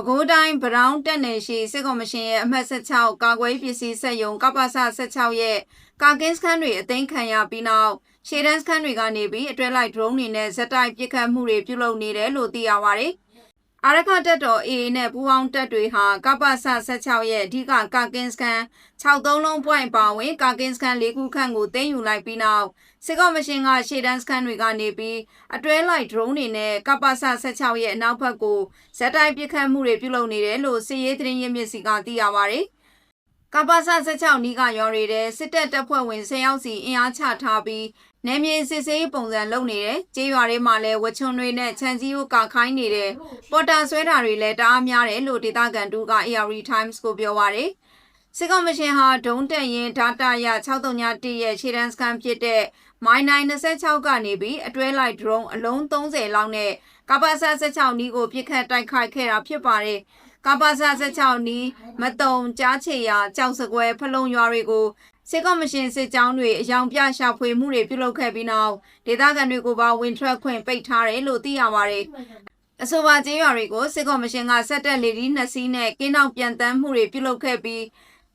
ပဲခူးတိုင်းဗရောင်းတက်နယ်ရှိစစ်ကော်မရှင်ရဲ့အမှတ်16ကာကွယ်ရေးပစ္စည်းစက်ယုံကပ္ပစ16ရဲ့ကာကင်းစခန်းတွေအသိမ်းခံရပြီးနောက်ရှေ့တန်းစခန်းတွေကနေပြီးအတွဲလိုက် drone တွေနဲ့ဇက်တိုက်ပစ်ခတ်မှုတွေပြုလုပ်နေတယ်လို့သိရပါတယ်။ အာရခတက်တော် AA နဲ့ပူးပေါင်းတပ်တွေဟာကပ္ပစ16ရဲ့အဓိကကာကင်းစခန်း63လုံး point ပါဝင်ကာကင်းစခန်း၄ခုခန့်ကိုသိမ်းယူလိုက်ပြီးနောက်စစ်ကော်မရှင်ကရှေ့တန်းစခန်းတွေကနေပြီးအတွဲလိုက် drone တွေနဲ့ကပ္ပစ16ရဲ့အနောက်ဘက်ကိုဇက်တိုက်ပစ်ခတ်မှုတွေပြုလုပ်နေတယ်လို့စစ်ရေးသတင်းရင်းမြစ်စီကသိရပါတယ်။ကပ္ပစ16နီးကရော်ရီတဲ့စစ်တပ်တပ်ဖွဲ့ဝင်10ယောက်စီအင်အားချထားပြီး နယ်မြေစစ်ဆေးပုံစံလုပ်နေတယ်။ကြေးရွာတွေမှာလည်းဝချွန်တွေနဲ့ခြံစည်းကိုကာခိုင်းနေတယ်။ပေါ်တာဆွဲတာတွေလည်းတအားများတယ်လို့ဒေသခံတူက AR Times ကိုပြောပါရယ်။စစ်ကောင်မရှင်ဟာဒုံတက်ရင်ဒတာရ631ရဲ့ခြေတန်းစကန်ဖြစ်တဲ့မိုင်းနိုင်26ကနေပြီးအတွဲလိုက် drone အလုံး30လောက်နဲ့ကပ္ပစ16နီးကိုပြစ်ခတ်တိုက်ခိုက်ခဲ့တာဖြစ်ပါတယ်။ကပ္ပစ16နီးမတုံကြားချေရကြောက်စကွဲဖလုံရွာတွေကို စစ်ကော်မရှင်စစ်ကြောင်းတွေအယောင်ပြရှာဖွေမှုတွေပြုလုပ်ခဲ့ပြီးနောက်ဒေသခံတွေကိုပါဝင်ထွက်ခွင့်ပိတ်ထားတယ်လို့သိရပါတယ်။အဆိုပါကျေးရွာတွေကိုစစ်ကော်မရှင်ကဆက်တက်လေဒီနှစ်စီးနဲ့ကင်းနောက်ပြန်တမ်းမှုတွေပြုလုပ်ခဲ့ပြီး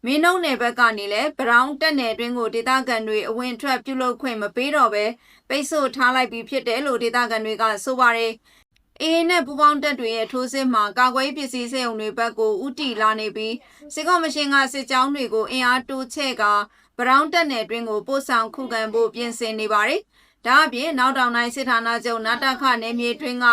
မင်းနှုံနယ်ဘက်ကနေလည်းဘရောင်းတက်နယ်အတွင်းကိုဒေသခံတွေအဝင်ထွက်ပြုလုပ်ခွင့်မပေးတော့ဘဲပိတ်ဆို့ထားလိုက်ပြီးဖြစ်တယ်လို့ဒေသခံတွေကဆိုပါတယ်။အေးနဲ့ပူပေါင်းတက်တွေရဲ့ထိုးစစ်မှာကာကွယ်ပစ္စည်းစက်ုံတွေဘက်ကိုဥတီလာနေပြီးစစ်ကော်မရှင်ကစစ်ကြောင်းတွေကိုအင်အားတိုးချဲ့က ဘရောင်းတက်နယ်အတွင်းကိုပို့ဆောင်ခုခံဖို့ပြင်ဆင်နေပါတယ်။ဒါအပြင်နောက်တောင်တိုင်းစစ်ဌာနချုပ်နာတခနယ်မြေတွင်းက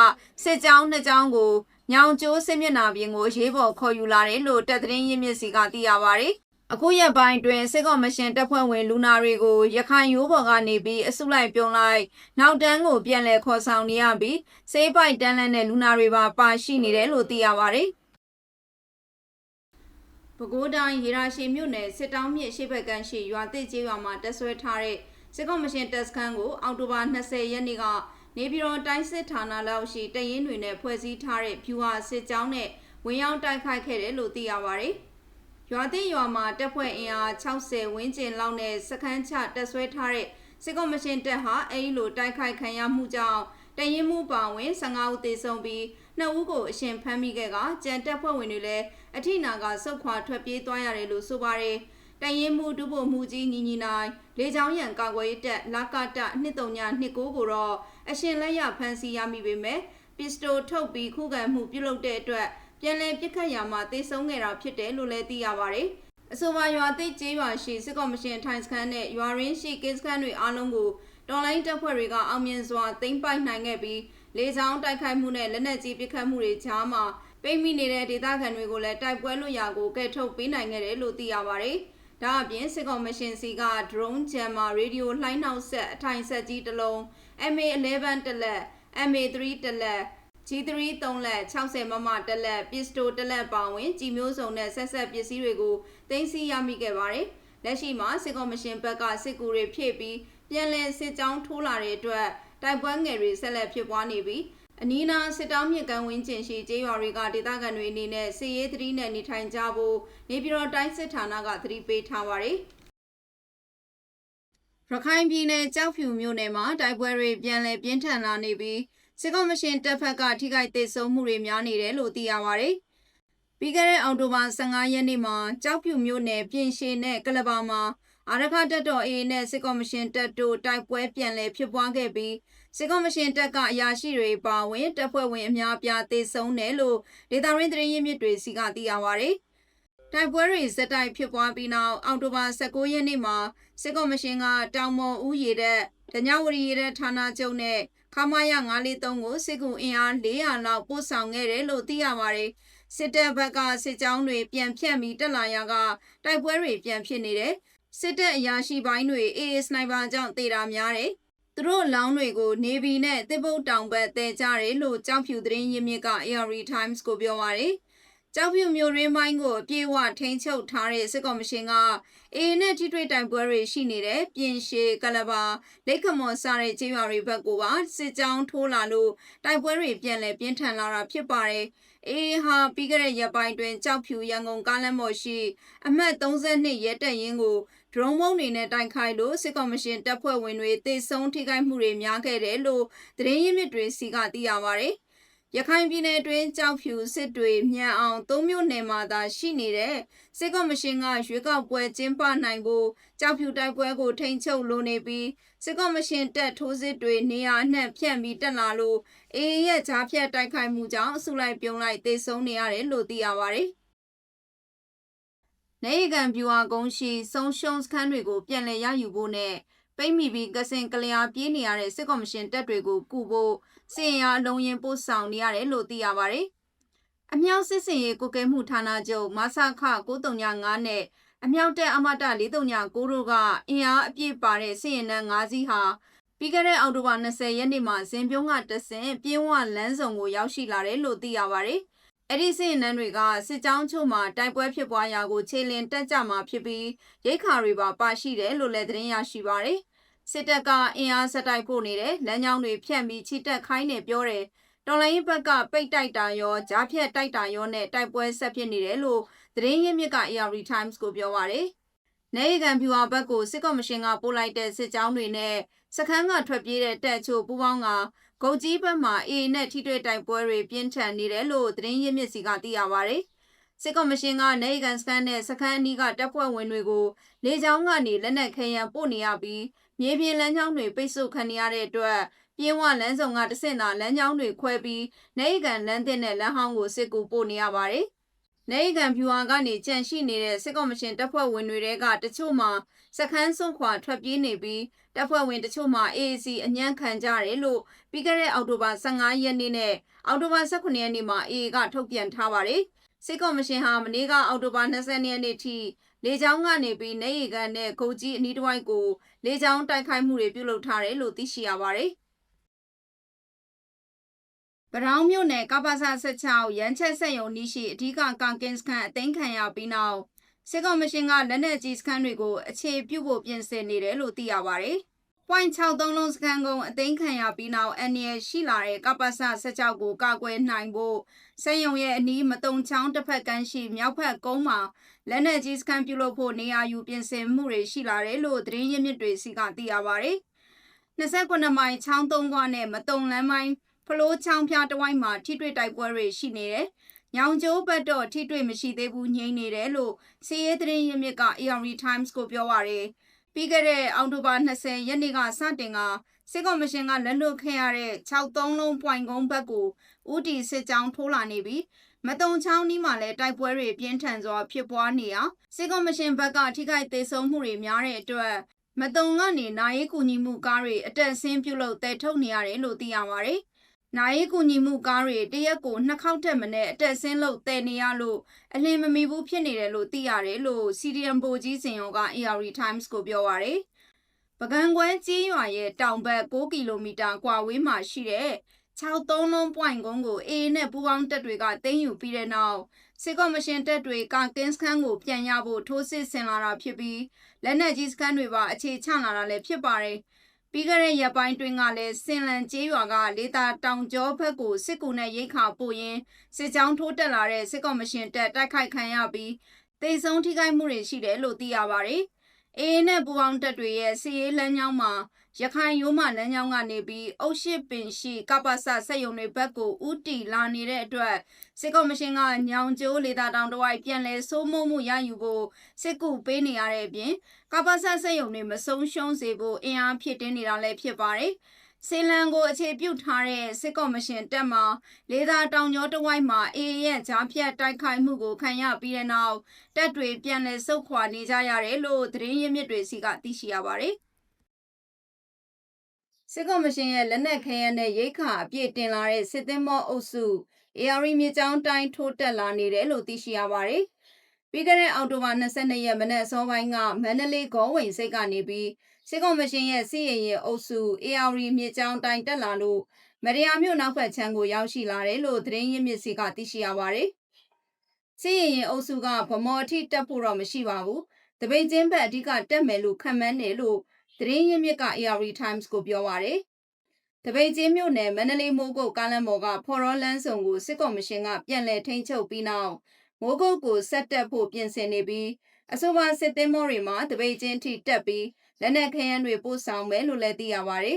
စစ်ကြောင်းနှစ်ကြောင်းကိုညောင်ကျိုးစစ်မျက်နှာပြင်ကိုရေးပေါ်ခေါ်ယူလာတယ်လို့တပ်သတင်းရင်းမြစ်စီကသိရပါတယ်။အခုရက်ပိုင်းတွင်စစ်ကော်မရှင်တပ်ဖွဲ့ဝင်လူနာတွေကိုရခိုင်ရိုးပေါ်ကနေပြီးအစုလိုက်ပြုံလိုက်နောက်တန်းကိုပြန်လည်ခေါ်ဆောင်နေရပြီးစေးပိုက်တန်းလန်းတဲ့လူနာတွေပါပါရှိနေတယ်လို့သိရပါတယ်။ ပဲခူးတိုင်းရေရာရှိမြို့နယ်စစ်တောင်းမြစ်ရှေ့ဘက်ကမ်းရှိရွာသစ်ကျေးရွာမှာတက်ဆွဲထားတဲ့စစ်ကော်မရှင်တပ်စခန်းကိုအောက်တိုဘာ20ရက်နေ့ကနေပြည်တော်တိုင်းစစ်ဌာနလောက်ရှိတရင်တွေနဲ့ဖွဲ့စည်းထားတဲ့ဖြူဟာစစ်ကြောင်းနဲ့ဝင်ရောက်တိုက်ခိုက်ခဲ့တယ်လို့သိရပါတယ်။ရွာသစ်ရွာမှာတပ်ဖွဲ့အင်အား60ဝန်းကျင်လောက်နဲ့စခန်းချတပ်ဆွဲထားတဲ့စစ်ကော်မရှင်တပ်ဟာအဲဒီလိုတိုက်ခိုက်ခံရမှုကြောင့် တရင်မှုပါဝင်15ဦးသေဆုံးပြီးနှစ်ဦးကိုအရှင်ဖမ်းမိခဲ့ကကြံတပ်ဖွဲ့ဝင်တွေလည်းအထိနာကစုတ်ခွာထွက်ပြေးသွားရတယ်လို့ဆိုပါတယ်။တရင်မှုဒုဗိုလ်မှုကြီးညီညီနိုင်လေချောင်းရံကာကွယ်ရေးတပ်လာကတနှစ်တုံညာနှစ်ကိုကိုတော့အရှင်လက်ရဖမ်းဆီးရမိပေမဲ့ပစ္စတိုထုတ်ပြီးခုခံမှုပြုလုပ်တဲ့အတွက်ပြန်လည်ပြစ်ခတ်ရာမှာတေဆုံးခဲ့တာဖြစ်တယ်လို့လည်းသိရပါတယ်။အဆိုပါရွာသိကျေးရွာရှိစစ်ကော်မရှင်ထိုင်စခန်းနဲ့ရွာရင်းရှိကင်းစခန်းတွေအားလုံးကို တော်လိုင်းတပ်ဖွဲ့တွေကအောင်မြင်စွာသိမ်းပိုက်နိုင်ခဲ့ပြီးလေကြောင်းတိုက်ခိုက်မှုနဲ့လက်နက်ကြီးပစ်ခတ်မှုတွေကြားမှာပိတ်မိနေတဲ့ဒေသခံတွေကိုလည်းတိုက်ပွဲလွတ်ရာကိုကဲထုတ်ပေးနိုင်ခဲ့တယ်လို့သိရပါတယ်။ဒါအပြင်စစ်ကောင်မရှင်စီက drone jammer radio လှိုင်းနောက်ဆက်အထိုင်ဆက်ကြီးတစ်လုံး MA11 တစ်လက် MA3 တစ်လက် G3 3လက်60မမတစ်လက်ပစ္စတိုတစ်လက်ပါဝင်ကြည်မျိုးစုံနဲ့ဆက်ဆက်ပစ္စည်းတွေကိုတင်စီရမိခဲ့ပါတယ်။လက်ရှိမှာစစ်ကောင်မရှင်ဘက်ကစစ်ကူတွေဖြည့်ပြီး ပြန်လည်စစ်ကြောင်းထိုးလာတဲ့အတွက်တိုက်ပွဲငယ်တွေဆက်လက်ဖြစ်ပွားနေပြီးအနီးနားစစ်တောင်းမြစ်ကမ်းဝင်းကျင်ရှိကျေးရွာတွေကဒေသခံတွေအနေနဲ့စစ်ရေးသတိနဲ့နေထိုင်ကြဖို့နေပြည်တော်တိုင်းစစ်ဌာနကသတိပေးထားပါတယ်။ရခိုင်ပြည်နယ်ကြောက်ဖြူမြို့နယ်မှာတိုက်ပွဲတွေပြန်လည်ပြင်းထန်လာနေပြီးစစ်ကောင်မရှင်တပ်ဖက်ကထိခိုက်ဒေဆုံးမှုတွေများနေတယ်လို့သိရပါတယ်။ပြီးခဲ့တဲ့အောက်တိုဘာ15ရက်နေ့မှာကြောက်ဖြူမြို့နယ်ပြင်ရှည်နဲ့ကလဘာမှာ အာရခတက်တော် AA နဲ့စစ်ကော်မရှင်တပ်တို့တိုက်ပွဲပြန်လည်ဖြစ်ပွားခဲ့ပြီးစစ်ကော်မရှင်တပ်ကအရာရှိတွေပါဝင်တပ်ဖွဲ့ဝင်အများအပြားသေဆုံးတယ်လို့ဒေတာရင်းသတင်းရင်းမြစ်တွေစီကသိရပါဗျ။တိုက်ပွဲတွေစက်တိုက်ဖြစ်ပွားပြီးနောက်အောက်တိုဘာ16ရက်နေ့မှာစစ်ကော်မရှင်ကတောင်မော်ဦးရည်တဲ့ဒညဝရီရတဲ့ဌာနချုပ်နဲ့ခမာယ943ကိုစစ်ကူအင်အား400လောက်ပို့ဆောင်ခဲ့တယ်လို့သိရပါတယ်။စစ်တပ်ဘက်ကစစ်ကြောင်းတွေပြန်ဖြတ်ပြီးတက်လာရာကတိုက်ပွဲတွေပြန်ဖြစ်နေတယ်။ စစ်တပ်အရာရှိပိုင်းတွေ AA စနိုက်ပါကြောင့်တေတာများတယ်။သူတို့လောင်းတွေကိုနေဗီနဲ့တစ်ပုတ်တောင်ဘက်တဲကြတယ်လို့ကြောက်ဖြူသတင်းရင်းမြစ်က AR Times ကိုပြောပါတယ်။ကြောက်ဖြူမျိုးရင်းပိုင်းကိုအပြည့်အဝထိန်းချုပ်ထားတဲ့စစ်ကော်မရှင်ကအေနဲ့ထိတွေ့တိုင်ပွဲတွေရှိနေတဲ့ပြင်ရှည်ကလဘာလက်ခမော်စတဲ့ကျေးရွာတွေဘက်ကိုပါစစ်ကြောင်းထိုးလာလို့တိုင်ပွဲတွေပြန်လည်ပြင်းထန်လာတာဖြစ်ပါတယ်အေးဟာပြီးခဲ့တဲ့ရက်ပိုင်းတွင်ကြောက်ဖြူရန်ကုန်ကားလမ်းပေါ်ရှိ အမှတ်32ရဲတပ်ရင်းကို ဒရုန်းမုံတွေနဲ့တိုင်ခိုက်လို့စစ်ကော်မရှင်တပ်ဖွဲ့ဝင်တွေတေဆုံးထိခိုက်မှုတွေများခဲ့တယ်လို့သတင်းရင်းမြစ်တွေစီကသိရပါဗျ။ရခိုင်ပြည်နယ်တွင်ကြောက်ဖြူစစ်တွေမြန်အောင်သုံးမြို့နယ်မှာသာရှိနေတဲ့စစ်ကော်မရှင်ကရွေးကောက်ပွဲကျင်းပနိုင်ဖို့ကြောက်ဖြူတိုက်ပွဲကိုထိန်းချုပ်လိုနေပြီးစစ်ကော်မရှင်တပ်ထိုးစစ်တွေနေရာအနှံ့ဖြန့်ပြီးတက်လာလို့အေးရဲ့ကြားဖြတ်တိုက်ခိုက်မှုကြောင့်အစုလိုက်ပြုံလိုက်သေဆုံးနေရတယ်လို့သိရပါတ ယ်။နေကံပြူဟာကုန်းရှိဆုံးရှုံးစခန်းတွေကိုပြန်လည်ရယူဖို့နဲ့ပိတ်မိပြီးကစင်ကလျာပြေးနေရတဲ့စစ်ကော်မရှင်တပ်တွေကိုကူဖို့စင်ရအလုံးရင်ပို့ဆောင်နေရတယ်လို့သိရပါတယ်။အမြောက်စစ်စင်ရေးကုကဲမှုဌာနချုပ်မဆခ935နဲ့အမြောက်တက်အမတ439တို့ကအင်အားအပြည့်ပါတဲ့စစ်ရင်နှန်း5စီးဟာပြီးခဲ့တဲ့အောက်တိုဘာ20ရက်နေ့မှာဇင်ပြုံးကတဆင်ပြင်းဝလန်းဆောင်ကိုရောက်ရှိလာတယ်လို့သိရပါတယ်။ အဲ့ဒီစစ်ရင်နှန်းတွေကစစ်ကြောင်းချို့မှာတိုက်ပွဲဖြစ်ပွားရာကိုခြေလင်တက်ကြမှာဖြစ်ပြီးရိတ်ခါတွေပါပါရှိတယ်လို့လည်းသတင်းရရှိပါတယ်။စစ်တပ်ကအင်အားဆက်တိုက်ပို့နေတဲ့လမ်းကြောင်းတွေဖြန့်ပြီးချီတက်ခိုင်းနေပြောတယ်။တော်လိုင်းဘက်ကပိတ်တိုက်တာရောကြားဖြတ်တိုက်တာရောနဲ့တိုက်ပွဲဆက်ဖြစ်နေတယ်လို့သတင်းရင်းမြစ်က AR Times ကိုပြောပါရယ်။နေကံဖြူဟာဘက်ကိုစစ်ကော်မရှင်ကပို့လိုက်တဲ့စစ်ကြောင်းတွေနဲ့စခန်းကထွက်ပြေးတဲ့တပ်ချို့ပူးပေါင်းက ဂုတ်ကြီးဘက်မှာအေနဲ့ထိတွေ့တိုက်ပွဲတွေပြင်းထန်နေတယ်လို့သတင်းရင်းမြစ်စီကသိရပါရယ်။စစ်ကော်မရှင်ကနေကန်စကန်နဲ့စခန်းအနီးကတပ်ဖွဲ့ဝင်တွေကိုလေကြောင်းကနေလက်နက်ခဲယံပို့နေရပြီးမြေပြင်လမ်းကြောင်းတွေပိတ်ဆို့ခံနေရတဲ့အတွက်ပြင်းဝလမ်းဆောင်ကတဆင့်သာလမ်းကြောင်းတွေခွဲပြီးနေကန်လမ်းသစ်နဲ့လမ်းဟောင်းကိုစစ်ကူပို့နေရပါတယ်။ နေကန်ဖြူဟာကနေကြန့်ရှိနေတဲ့စစ်ကော်မရှင်တပ်ဖွဲ့ဝင်တွေကတချို့မှာစခန်းစွန့်ခွာထွက်ပြေးနေပြီးတပ်ဖွဲ့ဝင်တချို့မှာ AAC အညံ့ခံကြတယ်လို့ပြီးခဲ့တဲ့အောက်တိုဘာ15ရက်နေ့နဲ့အောက်တိုဘာ18ရက်နေ့မှာ AA ကထုတ်ပြန်ထားပါတယ်။စစ်ကော်မရှင်ဟာမနေ့ကအောက်တိုဘာ20ရက်နေ့ထိလေကြောင်းကနေပြီးနေရီကန်နဲ့ဂုတ်ကြီးအနီးတစ်ဝိုက်ကိုလေကြောင်းတိုက်ခိုက်မှုတွေပြုလုပ်ထားတယ်လို့သိရှိရပါတယ်။ ပရောင်းမြို့နယ်ကပ္ပစ16ရန်ချက်ဆက်ယုံနီးရှိအဓိကကာကင်စခန်အသိမ်းခံရပြီးနောက်စစ်ကော်မရှင်ကလက်နက်ကြီးစခန်းတွေကိုအခြေပြုဖို့ပြင်ဆင်နေတယ်လို့သိရပါတယ်။ point 63လုံးစခန်းကုန်းအသိမ်းခံရပြီးနောက် NL ရှိလာတဲ့ကပ္ပစ16ကိုကာကွယ်နိုင်ဖို့စက်ယုံရဲ့အနီးမတုံချောင်းတစ်ဖက်ကမ်းရှိမြောက်ဖက်ကုန်းမှာလက်နက်ကြီးစခန်းပြုလုပ်ဖို့နေရာယူပြင်ဆင်မှုတွေရှိလာတယ်လို့သတင်းရင်းမြစ်တွေစီကသိရပါတယ်။29မိုင်ချောင်းသုံးခွနဲ့မတုံလမ်းမိုင်း ဖလိုးချောင်းဖျားတဝိုင်းမှာထိတွေ့တိုက်ပွဲတွေရှိနေတယ်။ညောင်ကျိုးဘက်တော့ထိတွေ့မရှိသေးဘူးငြိမ့်နေတယ်လို့စီးရဲသတင်းရင်းမြစ်က AR Times ကိုပြောပါရယ်။ပြီးခဲ့တဲ့အောက်တိုဘာ20ရက်နေ့ကစတင်ကစစ်ကော်မရှင်ကလက်လွတ်ခဲ့ရတဲ့63လုံးပွိုင်ကုန်းဘက်ကိုဦးတီစစ်ကြောင်းထိုးလာနေပြီးမတုံချောင်းနီးမှာလည်းတိုက်ပွဲတွေပြင်းထန်စွာဖြစ်ပွားနေရာစစ်ကော်မရှင်ဘက်ကထိခိုက်သေးဆုံးမှုတွေများတဲ့အတွက်မတုံကနေနိုင်ရေးကူညီမှုကားတွေအတက်ဆင်းပြုလုပ်တဲထုတ်နေရတယ်လို့သိရပါတယ်။ နိုင်ရေးကူညီမှုကားတွေတရက်ကိုနှစ်ခေါက်ထက်မနည်းအတက်ဆင်းလုပ်တဲနေရလို့အလင်းမမီဘူးဖြစ်နေတယ်လို့သိရတယ်လို့ CDM ပိုကြီးစင်ရောက AR Times ကိုပြောပါရယ်။ပကံကွမ်းကြီးရွာရဲ့တောင်ဘက်6ကီလိုမီတာကွာဝေးမှာရှိတဲ့63လုံးပွိုင်ကုန်းကိုအေးနဲ့ပူပေါင်းတပ်တွေကတင်းယူပြီးတဲ့နောက်စစ်ကော်မရှင်တပ်တွေကကင်းစခန်းကိုပြန်ရဖို့ထိုးစစ်ဆင်လာတာဖြစ်ပြီးလက်နက်ကြီးစခန်းတွေပါအခြေချလာတာလည်းဖြစ်ပါတယ်။ ပြီးခဲ့တဲ့ရက်ပိုင်းတွင်ကလည်းစင်လန်ကျေးရွာကလေတာတောင်ကျောဘက်ကိုစစ်ကူနဲ့ရိတ်ခါပို့ရင်းစစ်ကြောင်းထိုးတက်လာတဲ့စစ်ကော်မရှင်တပ်တိုက်ခိုက်ခံရပြီးတေဆုံးထိခိုက်မှုတွေရှိတယ်လို့သိရပါတယ်။အေးနဲ့ပူပေါင်းတပ်တွေရဲ့စီးရေးလမ်းကြောင်းမှာ ရခိုင်ရိုးမလမ်းကြောင်းကနေပြီးအုတ်ရှိပင်ရှိကပ္ပစစက်ယုံတွေဘက်ကိုဥတီလာနေတဲ့အတွက်စစ်ကော်မရှင်ကညောင်ကျိုးလေတာတောင်တဝိုက်ပြန်လဲစိုးမိုးမှုရယူဖို့စစ်ကူပေးနေရတဲ့အပြင်ကပ္ပစစက်ယုံတွေမဆုံးရှုံးစေဖို့အင်အားဖြစ်တင်းနေတာလည်းဖြစ်ပါတယ်။စီလန်ကိုအခြေပြုထားတဲ့စစ်ကော်မရှင်တက်မှာလေသာတောင်ကျောတဝိုက်မှာအေးရဲ့ဂျားဖြတ်တိုက်ခိုက်မှုကိုခံရပြီးတဲ့နောက်တပ်တွေပြန်လည်ဆုတ်ခွာနေကြရတယ်လို့သတင်းရင်းမြစ်တွေစီကသိရှိရပါတယ်။ စစ်ကော်မရှင်ရဲ့လက်နက်ခဲယမ်းနဲ့ရိတ်ခါအပြည့်တင်လာတဲ့စစ်သင်းမောအုပ်စု AR မြေကြောင်းတိုင်းထိုးတက်လာနေတယ်လို့သိရှိရပါတယ်။ပြီးခဲ့တဲ့အောက်တိုဘာ22ရက်မနက်စောပိုင်းကမန္တလေးဂေါဝင်စိတ်ကနေပြီးစစ်ကော်မရှင်ရဲ့စီးရင်ရင်အုပ်စု AR မြေကြောင်းတိုင်းတက်လာလို့မရယာမြို့နောက်ဖက်ချမ်းကိုရောက်ရှိလာတယ်လို့သတင်းရင်းမြစ်စီကသိရှိရပါတယ်။စီးရင်ရင်အုပ်စုကဗမော်အထိတက်ဖို့တော့မရှိပါဘူး။တပိတ်ချင်းဘက်အဓိကတက်မယ်လို့ခံမှန်းတယ်လို့ သတင်းရင်းမြစ်က AR Times ကိုပြောပါရယ်တပိတ်ချင်းမြို့နယ်မန္တလေးမိုးကုတ်ကားလမ်းပေါ်ကဖော်ရောလန်းဆောင်ကိုစစ်ကော်မရှင်ကပြန်လည်ထိန်းချုပ်ပြီးနောက်မိုးကုတ်ကိုဆက်တက်ဖို့ပြင်ဆင်နေပြီးအဆိုပါစစ်သင်းမောတွေမှာတပိတ်ချင်းထိတက်ပြီးလက်နက်ခဲယမ်းတွေပို့ဆောင်မယ်လို့လည်းသိရပါဗျ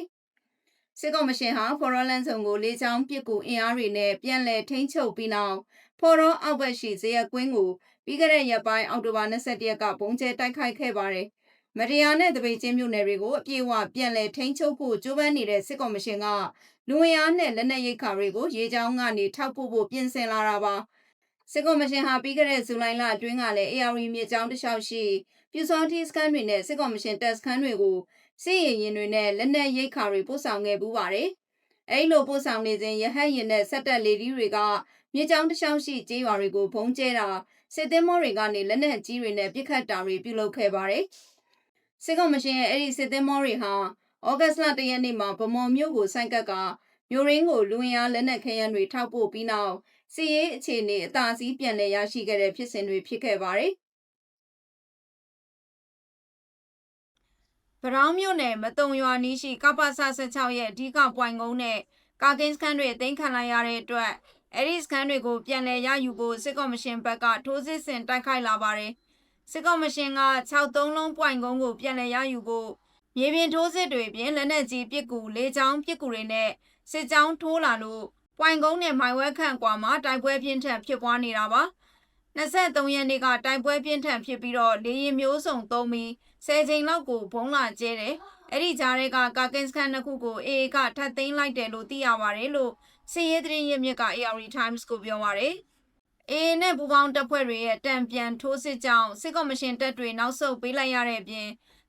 စစ်ကော်မရှင်ဟာဖော်ရောလန်ဆောင်ကိုလေးချောင်းပစ်ကူအင်အားတွေနဲ့ပြန်လည်ထိန်းချုပ်ပြီးနောက်ဖော်ရောအောက်ဘက်ရှိဇေယျကွင်းကိုပြီးခဲ့တဲ့ရက်ပိုင်းအောက်တိုဘာ21ရက်ကပုံကျဲတိုက်ခိုက်ခဲ့ပါတယ်။ မရယာနဲ့တပိတ်ချင်းမြို့နယ်တွေကိုအပြည့်အဝပြန်လည်ထိန်းချုပ်ဖို့ကြိုးပမ်းနေတဲ့စစ်ကော်မရှင်ကလူဝင်အားနဲ့လက်နက်ရိတ်ခါတွေကိုရေချောင်းကနေထောက်ပို့ဖို့ပြင်ဆင်လာတာပါ။စစ်ကော်မရှင်ဟာပြီးခဲ့တဲ့ဇူလိုင်လအတွင်းကလည်း AR မြေချောင်းတစ်လျှောက်ရှိပြူစောတီစကန်တွေနဲ့စစ်ကော်မရှင်တပ်စခန်းတွေကိုစစ်ရင်ရင်တွေနဲ့လက်နက်ရိတ်ခါတွေပို့ဆောင်ခဲ့ပူးပါတယ်။အဲဒီလိုပို့ဆောင်နေစဉ်ရဟတ်ရင်နဲ့ဆက်တက်လေဒီတွေကမြေချောင်းတစ်လျှောက်ရှိကျေးရွာတွေကိုဘုံကျဲတာစစ်သင်းမောတွေကနေလက်နက်ကြီးတွေနဲ့ပစ်ခတ်တာတွေပြုလုပ်ခဲ့ပါတယ်။ စစ်ကော်မရှင်ရဲ့အဲ့ဒီစစ်သင်းမောတွေဟာဩဂတ်စ်လ၁ရက်နေ့မှာဗမော်မြို့ကိုဆိုက်ကပ်ကမြို့ရင်းကိုလူဝင်အားလက်နက်ခဲယမ်းတွေထောက်ပို့ပြီးနောက်စီရေးအခြေအနေအသာစီးပြန်လည်ရရှိခဲ့တဲ့ဖြစ်စဉ်တွေဖြစ်ခဲ့ပါတယ်။ဗရောင်းမြို့နယ်မတုံရွာနီးရှိကပ္ပစ16ရဲ့အဓိကပွိုင်ကုန်းနဲ့ကာကင်းစခန်းတွေအသိမ်းခံလိုက်ရတဲ့အတွက်အဲ့ဒီစခန်းတွေကိုပြန်လည်ရယူဖို့စစ်ကော်မရှင်ဘက်ကထိုးစစ်ဆင်တိုက်ခိုက်လာပါတယ်။ စစ်ကော်မရှင်က63လုံးပွိုင်ကုန်းကိုပြန်လည်ရယူဖို့မြေပြင်ထိုးစစ်တွေပြင်လက်နက်ကြီးပစ်ကူလေးချောင်းပစ်ကူတွေနဲ့စစ်ကြောင်းထိုးလာလို့ပွိုင်ကုန်းနဲ့မိုင်ဝဲခန့်ကွာမှာတိုက်ပွဲပြင်းထန်ဖြစ်ပွားနေတာပါ23ရက်နေ့ကတိုက်ပွဲပြင်းထန်ဖြစ်ပြီးတော့လေရင်မျိုးစုံသုံးပြီး10ချိန်လောက်ကိုဘုံလာကျဲတယ်အဲ့ဒီကြားတွေကကာကင်စကန်နှစ်ခုကိုအေအေကထပ်သိမ်းလိုက်တယ်လို့သိရပါတယ်လို့စီရေးသတင်းရမြစ်က AR Times ကိုပြောပါတယ် အေအေနဲ့ပူပေါင်းတပ်ဖွဲ့တွေရဲ့တံပြန်ထိုးစစ်ကြောင့်စစ်ကော်မရှင်တပ်တွေနောက်ဆုတ်ပေးလိုက်ရတဲ့အပြင်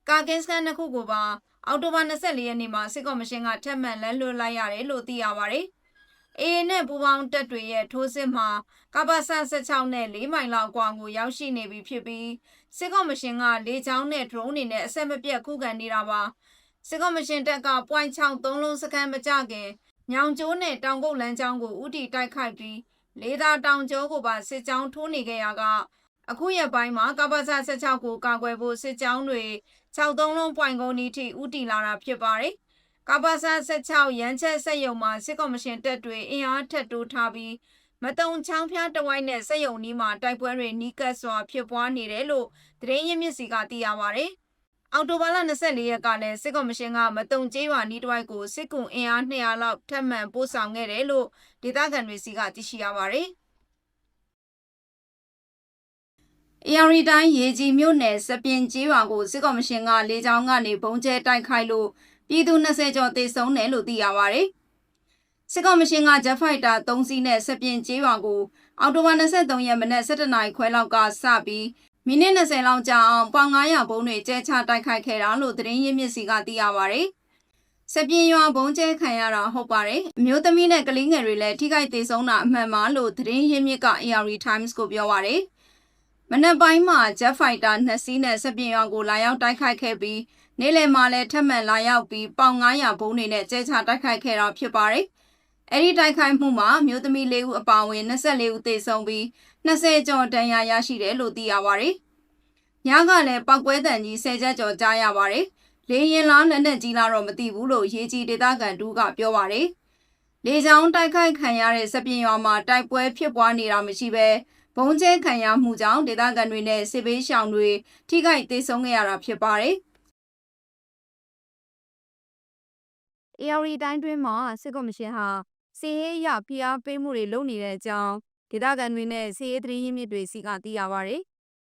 ကာကင်စကန်နှစ်ခုကိုပါအော်တိုဘာ24ရက်နေ့မှာစစ်ကော်မရှင်ကထပ်မံလမ်းလွှတ်လိုက်ရတယ်လို့သိရပါတယ်။အေနဲ့ပူပေါင်းတပ်တွေရဲ့ထိုးစစ်မှာကပ္ပစ16နဲ့4မိုင်လောက်ကွာကိုရောက်ရှိနေပြီဖြစ်ပြီးစစ်ကော်မရှင်ကလေကြောင်းနဲ့ drone တွေနဲ့အဆက်မပြတ်ခုခံနေတာပါ။စစ်ကော်မရှင်တပ်က point 6 3လုံးစကန်မကြခင်ညောင်ကျိုးနဲ့တောင်ကုတ်လမ်းကြောင်းကိုဥတီတိုက်ခိုက်ပြီး လေးသာတောင်ကျောကိုပါစစ်ကြောင်းထိုးနေခဲ့ရကအခုရက်ပိုင်းမှာကပ္ပစ16ကိုကာကွယ်ဖို့စစ်ကြောင်းတွေ63လုံးပွိုင်ကုန်းဤထိဥတီလာတာဖြစ်ပါတယ်။ကပ္ပစ16ရန်ချက်စက်ယုံမှာစစ်ကော်မရှင်တပ်တွေအင်အားထက်တိုးထားပြီးမတုံချောင်းဖျားတဝိုင်းနဲ့စက်ယုံနီးမှာတိုက်ပွဲတွေနီးကပ်စွာဖြစ်ပွားနေတယ်လို့သတင်းရင်းမြစ်စီကသိရပါတယ်။ အော်တိုဘာလ24ရက်ကလည်းစစ်ကော်မရှင်ကမတုံကျေးရွာနီးတစ်ဝိုက်ကိုစစ်ကူအင်အား200လောက်ထပ်မံပို့ဆောင်ခဲ့တယ်လို့ဒေသခံတွေစီကသိရှိရပါတယ်။ AR တိုင်းရေကြီးမြို့နယ်စပင်ကြီးရွာကိုစစ်ကော်မရှင်ကလေကြောင်းကနေဘုံကျဲတိုက်ခိုက်လို့ပြည်သူ20ကျော်သေဆုံးတယ်လို့သိရပါဗျ။စစ်ကော်မရှင်ကဂျက်ဖိုက်တာ3စီးနဲ့စပင်ကြီးရွာကိုအော်တိုဘာ23ရက်မနက်7:00နာရီခွဲလောက်ကစပြီး မိနစ်20လောက်ကြာအောင်ပေါင်900ဘုံတွေကျဲချတိုက်ခိုက်ခဲ့တာလို့သတင်းရင်းမြစ်စီကသိရပါဗျ။စပြင်းရွာဘုံကျဲခံရတာဟုတ်ပါတယ်အမျိုးသမီးနဲ့ကလေးငယ်တွေလည်းထိခိုက်သေးဆုံးတာအမှန်ပါလို့သတင်းရင်းမြစ်က AR Times ကိုပြောပါရယ်မနက်ပိုင်းမှာ Jet Fighter နှစ်စီးနဲ့စပြင်းရွာကိုလာရောက်တိုက်ခိုက်ခဲ့ပြီးနေ့လယ်မှာလည်းထပ်မံလာရောက်ပြီးပေါင်900ဘုံတွေနဲ့ကျဲချတိုက်ခိုက်ခဲ့တာဖြစ်ပါတယ်။အဲဒီတိုက်ခိုက်မှုမှာမြို့သမီး၄ဦးအပါအဝင်24ဦးသေဆုံးပြီး 20ကျော်ဒဏ်ရာရရှိတယ်လို့သိရပါတယ်။ညကလည်းပောက်ကွဲတံကြီး10ချက်ကျော်ကြားရပါတယ်။လေရင်လားလက်နဲ့ကြီးလားတော့မသိဘူးလို့ရေးကြီးဒေသခံတူကပြောပါတယ်။လေကြောင်းတိုက်ခိုက်ခံရတဲ့စပြင်းရွာမှာတိုက်ပွဲဖြစ်ပွားနေတာမရှိဘဲဘုံကျဲခံရမှုကြောင့်ဒေသခံတွေနဲ့စစ်ဘေးရှောင်တွေထိခိုက်သေးဆုံးခဲ့ရတာဖြစ်ပါတယ်။ AR တိုင်းတွင်းမှာစစ်ကော်မရှင်ဟာစီးရေးရဖိအားပေးမှုတွေလုပ်နေတဲ့အကြောင်း ဒေသခံတွေနဲ့စီးရေးသတင်းရင်းမြစ်တွေစီကသိရပါဗျ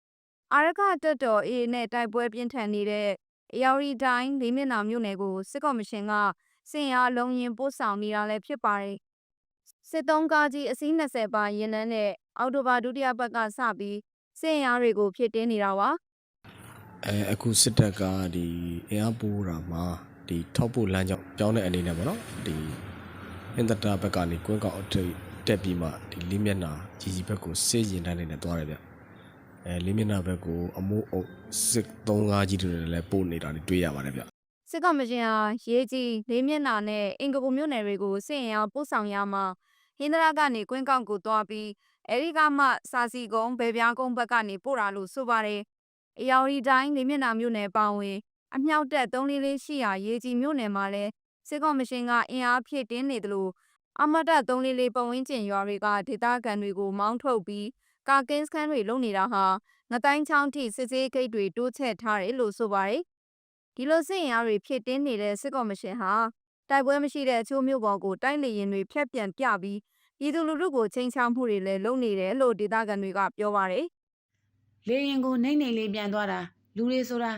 ။အာရခတက်တော် A နဲ့တိုက်ပွဲပြင်းထန်နေတဲ့ AR တိုင်းလေးမျက်နှာမြို့နယ်ကိုစစ်ကော်မရှင်ကစင်အားလုံးရင်ပို့ဆောင်နေတာလည်းဖြစ်ပါတယ်။စစ်သုံးကားကြီးအစီး20ပါရင်နှန်းနဲ့အောက်တိုဘာဒုတိယပတ်ကစပြီးစင်အားတွေကိုဖြစ်တင်းနေတာပါ။အဲအခုစစ်တပ်ကဒီအင်အားပိုးတာမှာဒီထောက်ပို့လမ်းကြောင်းပြောင်းတဲ့အနေနဲ့ပေါ့နော်ဒီအင်တာတာဘက်ကနေကွင်းကောက်အထိပ် တက်ပြီးမှဒီလေးမျက်နှာကြီးကြီးဘက်ကိုစေးရင်တန်းနေနဲ့သွားတယ်ဗျအဲလေးမျက်နှာဘက်ကိုအမိုးအုပ်စစ်35ကြီးတွေလည်းပို့နေတာတွေတွေ့ရပါတယ်ဗျစစ်ကောင်မရှင်ဟာရေးကြီးလေးမျက်နှာနဲ့အင်္ဂပူမြို့နယ်တွေကိုစစ်ရင်အောင်ပို့ဆောင်ရမှာဟင်းဒရာကနေကွင်းကောက်ကိုသွားပြီးအဲဒီကမှစာစီကုန်းဗေပြားကုန်းဘက်ကနေပို့တာလို့ဆိုပါတယ်။အယော်ရီတိုင်းလေးမျက်နှာမြို့နယ်ပေါင်းဝင်အမြောက်တက်344ရှိရာရေးကြီးမြို့နယ်မှာလဲစစ်ကောင်မရှင်ကအင်အားဖြည့်တင်းနေတယ်လို့ အမတ်တ344ပတ်ဝန်းကျင်ရွာတွေကဒေသခံတွေကိုမောင်းထုတ်ပြီးကာကင်းစခန်းတွေလုံနေတာဟာငတိုင်းချောင်းထိစစ်စေးဂိတ်တွေတိုးချဲ့ထားတယ်လို့ဆိုပါတယ်။ဒီလိုစစ်ရင်အားတွေဖြစ်တင်းနေတဲ့စစ်ကော်မရှင်ဟာတိုက်ပွဲမရှိတဲ့အချို့မြို့ပေါ်ကိုတိုက်လေရင်တွေဖျက်ပြန်ပြပြီးပြည်သူလူထုကိုချိန်ချောင်းမှုတွေလည်းလုပ်နေတယ်လို့ဒေသခံတွေကပြောပါတယ်လေရင်ကိုနှိမ့်နှိမ့်လေးပြန်သွားတာလူတွေဆိုတာ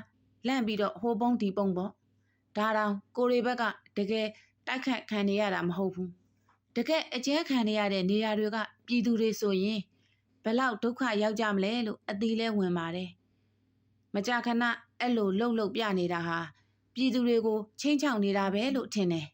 လန့်ပြီးတော့ဟိုပုံးဒီပုံးပေါ့ဒါတောင်ကိုရီဘက်ကတကယ်တိုက်ခတ်ခံနေရတာမဟုတ်ဘူး တကယ်အကျဲခံနေရတဲ့နေရာတွေကပြည်သူတွေဆိုရင်ဘယ်လောက်ဒုက္ခရောက်ကြမလဲလို့အသီးလဲဝင်ပါတယ်မကြာခဏအဲ့လိုလှုပ်လှုပ်ပြနေတာဟာပြည်သူတွေကိုချင်းချောင်နေတာပဲလို့ထင်တယ်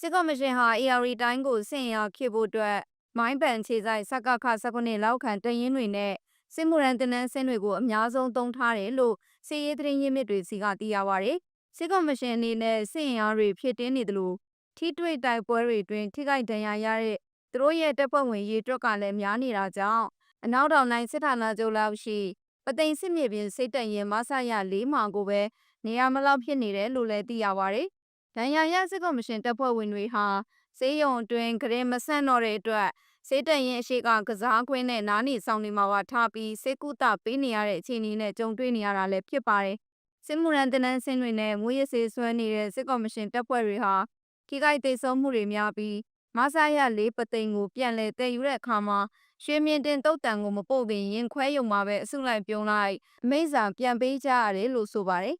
စစ်ကော်မရှင်ဟာ AR တိုင်းကိုစင်ရဖြစ်ဖို့အတွက်မိုင်းပန်ခြေဆိုင်စကခ19လောက်ခံတရင်တွေနဲ့စစ်မှုရန်တနန်းစင်းတွေကိုအများဆုံးသုံးထားတယ်လို့စီရေးသတင်းရင်းမြစ်တွေစီကသိရပါဗျ။စစ်ကော်မရှင်အနေနဲ့စင်ရတွေဖြစ်တင်းနေတယ်လို့ ထိတွေ့တိုက်ပွဲတွေအတွင်းထိခိုက်ဒဏ်ရာရတဲ့သူတို့ရဲ့တပ်ဖွဲ့ဝင်ရေးအတွက်ကလည်းများနေတာကြောင့်အနောက်တောင်တိုင်းစစ်ဌာနချုပ်လောက်ရှိ ပသိမ်စစ်မြေပြင်စိတ်တရင်မဆရ၄မှာကိုပဲနေရာမလောက်ဖြစ်နေတယ်လို့လည်းသိရပါဗျ။ဒဏ်ရာရစစ်ကော်မရှင်တပ်ဖွဲ့ဝင်တွေဟာစေးရုံအတွင်းဂရင်မဆန့်တော့တဲ့အတွက်စေးတရင်အရှိကကစားခွင်းနဲ့နားနေဆောင်နေမှာပါထားပြီးစေကုသပေးနေရတဲ့အခြေအနေနဲ့ကြုံတွေ့နေရတာလည်းဖြစ်ပါတယ်။စစ်မှုရန်တနန်းစင်းတွေနဲ့ငွေရစေးဆွဲနေတဲ့စစ်ကော်မရှင်တပ်ဖွဲ့တွေဟာ ခိကိုက်သိမ်းဆုံးမှုတွေများပြီးမဆာရလေးပသိမ်ကိုပြန်လဲတည်ယူတဲ့အခါမှာရွှေမြင့်တင်တုတ်တန်ကိုမပို့ခင်ရင်ခွဲယုံမှာပဲအစုလိုက်ပြုံးလိုက်အမိန့်စာပြန်ပေးကြရတယ်လို့ဆိုပါတယ်